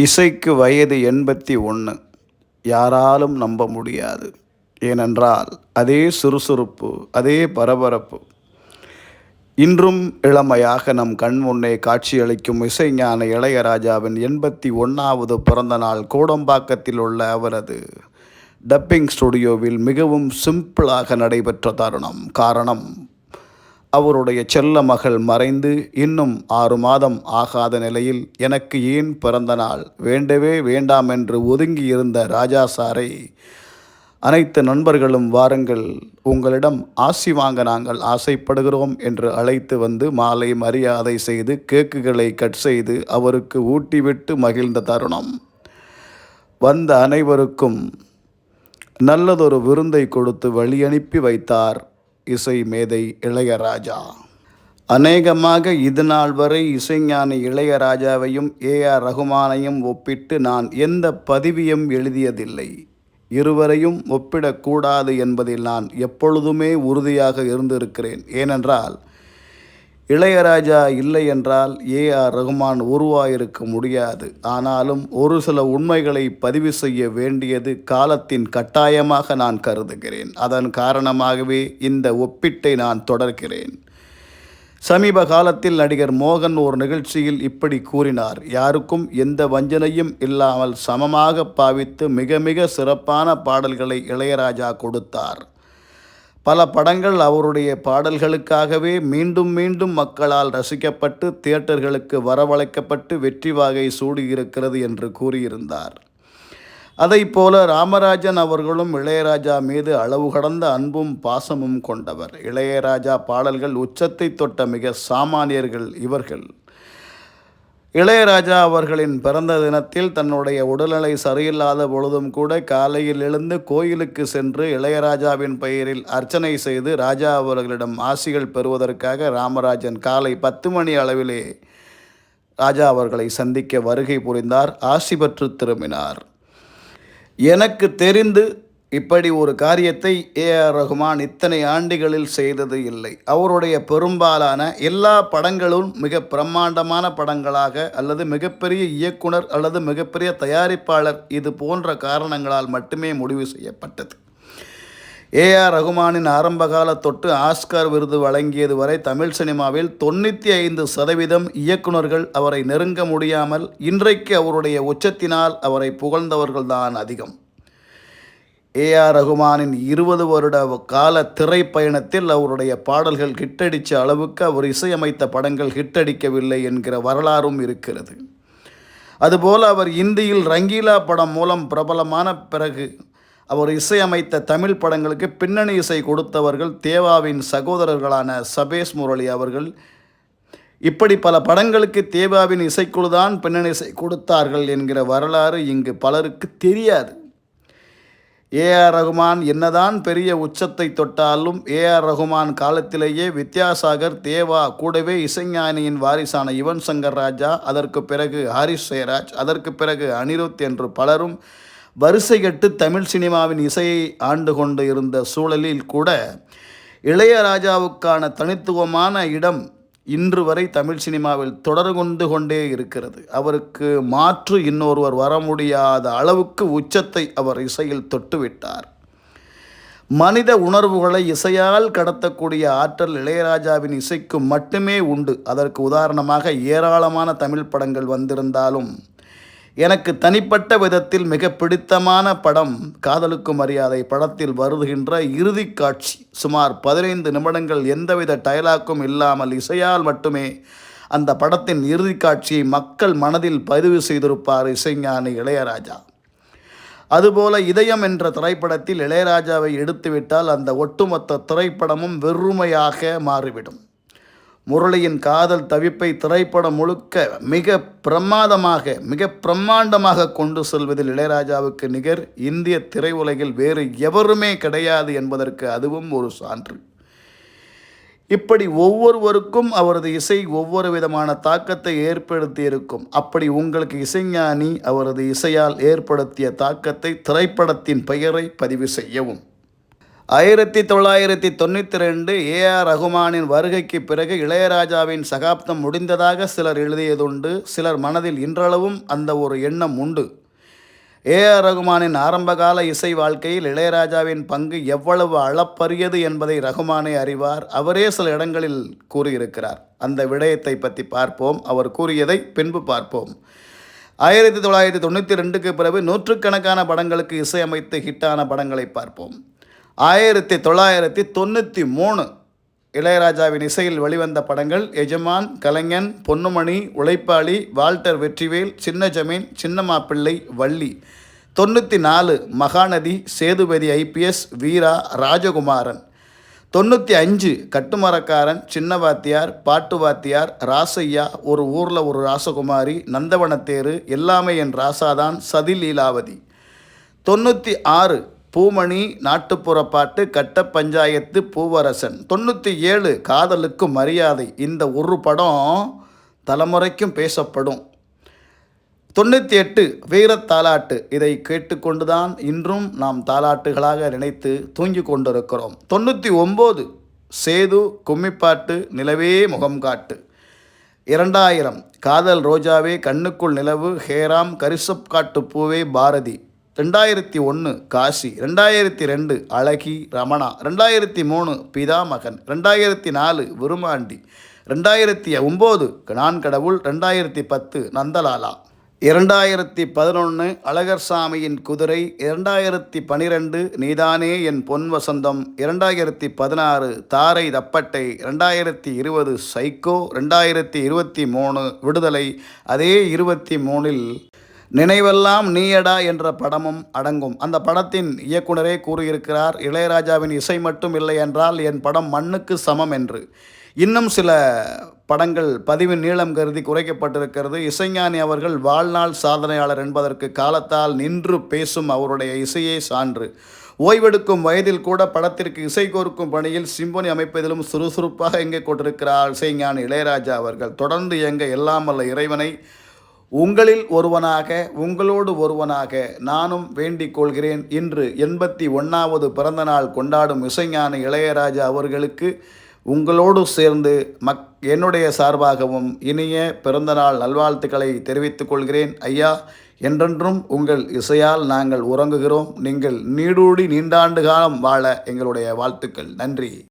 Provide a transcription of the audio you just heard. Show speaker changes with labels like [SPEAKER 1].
[SPEAKER 1] இசைக்கு வயது எண்பத்தி ஒன்று யாராலும் நம்ப முடியாது. ஏனென்றால் அதே சுறுசுறுப்பு அதே பரபரப்பு. இன்றும் இளமையாக நம் கண் முன்னே காட்சியளிக்கும் இசைஞான இளையராஜாவின் எண்பத்தி ஒன்றாவது பிறந்த நாள் கோடம்பாக்கத்தில் உள்ள அவரது டப்பிங் ஸ்டுடியோவில் மிகவும் சிம்பிளாக நடைபெற்ற தருணம். காரணம் அவருடைய செல்ல மகள் மறைந்து இன்னும் ஆறு மாதம் ஆகாத நிலையில் எனக்கு ஏன் பிறந்த நாள்? வேண்டவே வேண்டாம் என்று ஒதுங்கி இருந்த ராஜா சாரை அனைத்து நண்பர்களும் வாருங்கள். உங்களிடம் ஆசி வாங்க நாங்கள் ஆசைப்படுகிறோம் என்று அழைத்து வந்து மாலை மரியாதை செய்து கேக்குகளை கட் செய்து அவருக்கு ஊட்டிவிட்டு மகிழ்ந்த தருணம். வந்த அனைவருக்கும் நல்லதொரு விருந்தை கொடுத்து வழியனுப்பி வைத்தார். இசை மேதை இளையராஜா. அநேகமாக இது நாள் வரை இசைஞானி இளையராஜாவையும் ஏ ஆர் ரகுமானையும் ஒப்பிட்டு நான் எந்த பதிவியும் எழுதியதில்லை. இருவரையும் ஒப்பிடக்கூடாது என்பதில் நான் எப்பொழுதுமே உறுதியாக இருந்திருக்கிறேன். ஏனென்றால் இளையராஜா இல்லை என்றால் ஏ ஆர் ரகுமான் உருவாயிருக்க முடியாது. ஆனாலும் ஒரு சில உண்மைகளை பதிவு செய்ய வேண்டியது காலத்தின் கட்டாயமாக நான் கருதுகிறேன். அதன் காரணமாகவே இந்த ஒப்பீட்டை நான் தொடர்கிறேன். சமீப காலத்தில் நடிகர் மோகன் ஒரு நிகழ்ச்சியில் இப்படி கூறினார். யாருக்கும் எந்த வஞ்சனையும் இல்லாமல் சமமாக பாவித்து மிக மிக சிறப்பான பாடல்களை இளையராஜா கொடுத்தார். பல படங்கள் அவருடைய பாடல்களுக்காகவே மீண்டும் மீண்டும் மக்களால் ரசிக்கப்பட்டு தியேட்டர்களுக்கு வரவழைக்கப்பட்டு வெற்றி வாகை சூடியிருக்கிறது என்று கூறியிருந்தார். அதைப் போல ராமராஜன் அவர்களும் இளையராஜா மீது அளவு கடந்த அன்பும் பாசமும் கொண்டவர். இளையராஜா பாடல்கள் உச்சத்தை தொட்ட மிக சாமானியர்கள் இவர்கள். இளையராஜா அவர்களின் பிறந்த தினத்தில் தன்னுடைய உடல்நிலை சரியில்லாத பொழுதும் கூட காலையில் எழுந்து கோயிலுக்கு சென்று இளையராஜாவின் பெயரில் அர்ச்சனை செய்து ராஜா அவர்களிடம் ஆசிகள் பெறுவதற்காக ராமராஜன் காலை பத்து மணி அளவிலே ராஜா அவர்களை சந்திக்க வருகை புரிந்தார். ஆசி பெற்று திரும்பினார். எனக்கு தெரிந்து இப்படி ஒரு காரியத்தை ஏ ஆர் ரகுமான் இத்தனை ஆண்டுகளில் செய்தது இல்லை. அவருடைய பெரும்பாலான எல்லா படங்களும் மிக பிரம்மாண்டமான படங்களாக அல்லது மிகப்பெரிய இயக்குனர் அல்லது மிகப்பெரிய தயாரிப்பாளர் இது போன்ற காரணங்களால் மட்டுமே முடிவு செய்யப்பட்டது. ஏ ஆர் ரகுமானின் ஆரம்பகால தொட்டு ஆஸ்கார் விருது வழங்கியது வரை தமிழ் சினிமாவில் தொண்ணூற்றி ஐந்து சதவீதம் இயக்குனர்கள் அவரை நெருங்க முடியாமல் இன்றைக்கு அவருடைய உச்சத்தினால் அவரை புகழ்ந்தவர்கள்தான் அதிகம். ஏ ஆர் ரகுமானின் இருபது வருட கால திரைப்பயணத்தில் அவருடைய பாடல்கள் ஹிட்டடித்த அளவுக்கு அவர் இசையமைத்த படங்கள் ஹிட்டடிக்கவில்லை என்கிற வரலாறும் இருக்கிறது. அதுபோல் அவர் இந்தியில் ரங்கீலா படம் மூலம் பிரபலமான பிறகு அவர் இசையமைத்த தமிழ் படங்களுக்கு பின்னணி இசை கொடுத்தவர்கள் தேவாவின் சகோதரர்களான சபேஷ் முரளி அவர்கள். இப்படி பல படங்களுக்கு தேவாவின் இசைக்குழுதான் பின்னணி இசை கொடுத்தார்கள் என்கிற வரலாறு இங்கு பலருக்கு தெரியாது. ஏஆர் ரகுமான் என்னதான் பெரிய உச்சத்தை தொட்டாலும் ஏஆர் ரகுமான் காலத்திலேயே வித்யாசாகர் தேவா கூடவே இசைஞானியின் வாரிசான யுவன் சங்கர் ராஜா அதற்கு பிறகு ஹாரிஸ் ஜெயராஜ் அதற்கு பிறகு அனிருத் என்று பலரும் வரிசைகட்டு தமிழ் சினிமாவின் இசையை ஆண்டு கொண்டு இருந்த சூழலில் கூட இளையராஜாவுக்கான தனித்துவமான இடம் இன்று வரை தமிழ் சினிமாவில் தொடர் கொண்டு கொண்டே இருக்கிறது. அவருக்கு மாற்று இன்னொருவர் வர முடியாத அளவுக்கு உச்சத்தை அவர் இசையில் தொட்டுவிட்டார். மனித உணர்வுகளை இசையால் கடத்தக்கூடிய ஆற்றல் இளையராஜாவின் இசைக்கு மட்டுமே உண்டு. அதற்கு உதாரணமாக ஏராளமான தமிழ் படங்கள் வந்திருந்தாலும் எனக்கு தனிப்பட்ட விதத்தில் மிக பிடித்தமான படம் காதலுக்கு மரியாதை படத்தில் வருகின்ற இறுதி காட்சி. சுமார் பதினைந்து நிமிடங்கள் எந்தவித டயலாக்கும் இல்லாமல் இசையால் மட்டுமே அந்த படத்தின் இறுதி காட்சியை மக்கள் மனதில் பதிவு செய்திருப்பார் இசைஞானி இளையராஜா. அதுபோல இதயம் என்ற திரைப்படத்தில் இளையராஜாவை எடுத்துவிட்டால் அந்த ஒட்டுமொத்த திரைப்படமும் வெறுமையாக மாறிவிடும். முரளியின் காதல் தவிப்பை திரைப்படம் முழுக்க மிக பிரமாதமாக மிக பிரம்மாண்டமாக கொண்டு செல்வதில் இளையராஜாவுக்கு நிகர். இந்திய திரையுலகில் வேறு எவருமே கிடையாது என்பதற்கு அதுவும் ஒரு சான்று. இப்படி ஒவ்வொருவருக்கும் அவரது இசை ஒவ்வொரு விதமான தாக்கத்தை ஏற்படுத்தி இருக்கும் அப்படி உங்களுக்கு இசைஞானி அவரது இசையால் ஏற்படுத்திய தாக்கத்தை திரைப்படத்தின் பெயரை பதிவு செய்யவும். ஆயிரத்தி தொள்ளாயிரத்தி தொண்ணூற்றி ரெண்டு ஏஆர் ரகுமானின் வருகைக்கு பிறகு இளையராஜாவின் சகாப்தம் முடிந்ததாக சிலர் எழுதியதுண்டு. சிலர் மனதில் இன்றளவும் அந்த ஒரு எண்ணம் உண்டு. ஏஆர் ரகுமானின் ஆரம்பகால இசை வாழ்க்கையில் இளையராஜாவின் பங்கு எவ்வளவு அளப்பரியது என்பதை ரகுமானே அறிவார். அவரே சில இடங்களில் கூறியிருக்கிறார். அந்த விடயத்தை பற்றி பார்ப்போம். அவர் கூறியதை பின்பு பார்ப்போம். ஆயிரத்தி தொள்ளாயிரத்தி தொண்ணூற்றி ரெண்டுக்கு பிறகு நூற்றுக்கணக்கான படங்களுக்கு இசையமைத்து ஹிட்டான படங்களை பார்ப்போம். ஆயிரத்தி தொள்ளாயிரத்தி தொண்ணூற்றி மூணு இளையராஜாவின் இசையில் வெளிவந்த படங்கள் எஜமான் கலைஞன் பொன்னுமணி உழைப்பாளி வால்டர் வெற்றிவேல் சின்ன ஜமீன் சின்ன மாப்பிள்ளை வள்ளி. தொண்ணூற்றி நாலு மகாநதி சேதுபதி ஐபிஎஸ் வீரா ராஜகுமாரன். தொண்ணூற்றி அஞ்சு கட்டுமரக்காரன் சின்ன வாத்தியார் பாட்டு வாத்தியார் ராசையா ஒரு ஊரில் ஒரு ராசகுமாரி நந்தவனத்தேரு எல்லாமே என் ராசாதான் சதி லீலாவதி. தொண்ணூற்றி ஆறு பூமணி நாட்டுப்புற பாட்டு கட்ட பஞ்சாயத்து பூவரசன். தொண்ணூற்றி ஏழு காதலுக்கு மரியாதை. இந்த ஒரு படம் தலைமுறைக்கும் பேசப்படும். தொண்ணூற்றி எட்டு வீரத் தாலாட்டு. இதை கேட்டுக்கொண்டுதான் இன்றும் நாம் தாலாட்டுகளாக நினைத்து தூங்கி கொண்டிருக்கிறோம். தொண்ணூற்றி ஒம்பது சேது கும்மிப்பாட்டு நிலவே முகம் காட்டு. இரண்டாயிரம் காதல் ரோஜாவே கண்ணுக்குள் நிலவு. ஹேராம் கரிசப் காட்டு பூவே பாரதி. ரெண்டாயிரத்தி ஒன்று காசி ரெண்டாயிரத்தி ரெண்டு அழகி ரமணா ரெண்டாயிரத்தி மூணு பிதாமகன் ரெண்டாயிரத்தி நாலு விருமாண்டி ரெண்டாயிரத்தி ஒம்பது நான் கடவுள் ரெண்டாயிரத்தி பத்து நந்தலாலா. இரண்டாயிரத்தி பதினொன்று அழகர் சாமியின் குதிரை இரண்டாயிரத்தி பனிரெண்டு நீதானே என் பொன் வசந்தம் இரண்டாயிரத்தி பதினாறு தாரை தப்பட்டை ரெண்டாயிரத்தி இருபது சைக்கோ ரெண்டாயிரத்தி இருபத்தி மூணு விடுதலை அதே இருபத்தி மூணில் நினைவெல்லாம் நீயடா என்ற படமும் அடங்கும். அந்த படத்தின் இயக்குனரே கூறியிருக்கிறார் இளையராஜாவின் இசை மட்டும் இல்லை என்றால் என் படம் மண்ணுக்கு சமம் என்று. இன்னும் சில படங்கள் பதிவின் நீளம் கருதி குறைக்கப்பட்டிருக்கிறது. இசைஞானி அவர்கள் வாழ்நாள் சாதனையாளர் என்பதற்கு காலத்தால் நின்று பேசும் அவருடைய இசையே சான்று. ஓய்வெடுக்கும் வயதில் கூட படத்திற்கு இசை கோர்க்கும் பணியில் சிம்பொனி அமைப்பதிலும் சுறுசுறுப்பாக எங்கே கொண்டிருக்கிறார் இசைஞானி இளையராஜா அவர்கள். தொடர்ந்து இயங்க எல்லாமல்ல இறைவனை உங்களில் ஒருவனாக உங்களோடு ஒருவனாக நானும் வேண்டிக் கொள்கிறேன் இன்று எண்பத்தி ஒன்றாவது பிறந்தநாள் கொண்டாடும் இசைஞான இளையராஜா அவர்களுக்கு உங்களோடு சேர்ந்து மக் என்னுடைய சார்பாகவும் இனிய பிறந்தநாள் நல்வாழ்த்துக்களை தெரிவித்துக் கொள்கிறேன். ஐயா என்றென்றும் உங்கள் இசையால் நாங்கள் உறங்குகிறோம். நீங்கள் நீடூடி நீண்டாண்டு காலம் வாழ எங்களுடைய வாழ்த்துக்கள். நன்றி.